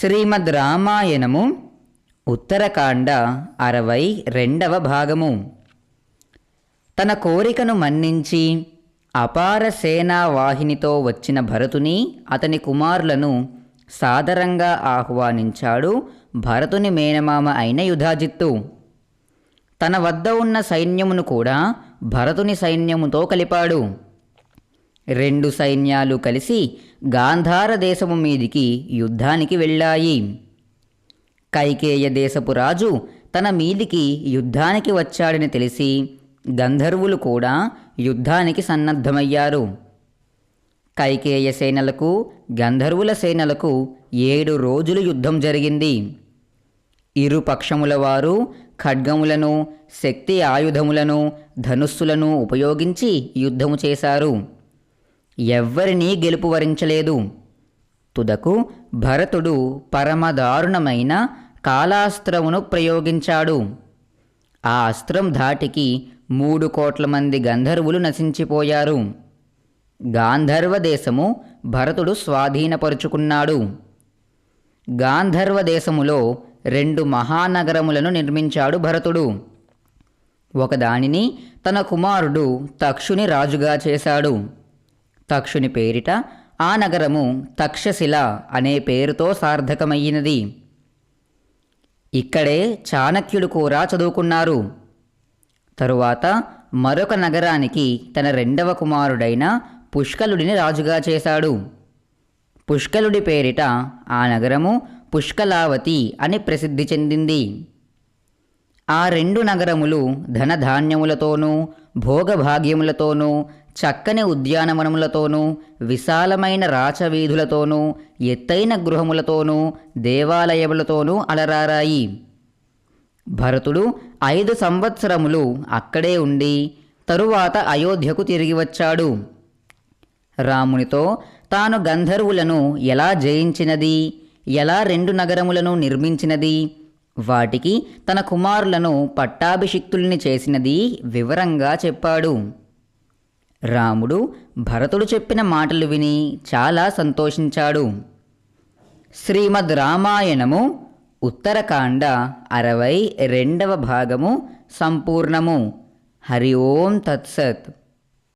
శ్రీమద్ రామాయణము ఉత్తరకాండ అరవై రెండవ భాగము. తన కోరికను మన్నించి అపార సేనా వాహినితో వచ్చిన భరతుని అతని కుమారులను సాదరంగా ఆహ్వానించాడు భరతుని మేనమామ అయిన యుధాజిత్తు. తన వద్ద ఉన్న సైన్యమును కూడా భరతుని సైన్యముతో కలిపాడు. రెండు సైన్యాలు కలిసి గాంధార దేశము మీదికి యుద్ధానికి వెళ్ళాయి. కైకేయ దేశపు రాజు తన మీదికి యుద్ధానికి వచ్చాడని తెలిసి గంధర్వులు కూడా యుద్ధానికి సన్నద్ధమయ్యారు. కైకేయ సేనలకు గంధర్వుల సేనలకు ఏడు రోజులు యుద్ధం జరిగింది. ఇరు పక్షముల వారు ఖడ్గములను శక్తి ఆయుధములను ధనుస్సులను ఉపయోగించి యుద్ధము చేశారు. ఎవ్వరినీ గెలుపు వరించలేదు. తుదకు భరతుడు పరమదారుణమైన కాలాస్త్రమును ప్రయోగించాడు. ఆ అస్త్రం ధాటికి మూడు కోట్ల మంది గంధర్వులు నశించిపోయారు. గాంధర్వ దేశము భరతుడు స్వాధీనపరుచుకున్నాడు. గాంధర్వ దేశములో రెండు మహానగరములను నిర్మించాడు భరతుడు. ఒకదానిని తన కుమారుడు తక్షుని రాజుగా చేశాడు. తక్షుని పేరిట ఆ నగరము తక్షశిల అనే పేరుతో సార్థకమయ్యినది. ఇక్కడే చాణక్యుడు కూడా చదువుకున్నారు. తరువాత మరొక నగరానికి తన రెండవ కుమారుడైన పుష్కలుడిని రాజుగా చేశాడు. పుష్కలుడి పేరిట ఆ నగరము పుష్కలావతి అని ప్రసిద్ధి చెందింది. ఆ రెండు నగరములు ధనధాన్యములతోనూ భోగభాగ్యములతోనూ చక్కని ఉద్యానవనములతోనూ విశాలమైన రాచవీధులతోనూ ఎత్తైన గృహములతోనూ దేవాలయములతోనూ అలరారాయి. భరతుడు ఐదు సంవత్సరములు అక్కడే ఉండి తరువాత అయోధ్యకు తిరిగి వచ్చాడు. రామునితో తాను గంధర్వులను ఎలా జయించినది ఎలా రెండు నగరములను నిర్మించినది వాటికి తన కుమారులను పట్టాభిషిక్తుల్ని చేసినది వివరంగా చెప్పాడు. రాముడు భరతుడు చెప్పిన మాటలు విని చాలా సంతోషించాడు. శ్రీమద్ రామాయణము ఉత్తరకాండ అరవై రెండవ భాగము సంపూర్ణము. హరి ఓం తత్సత్.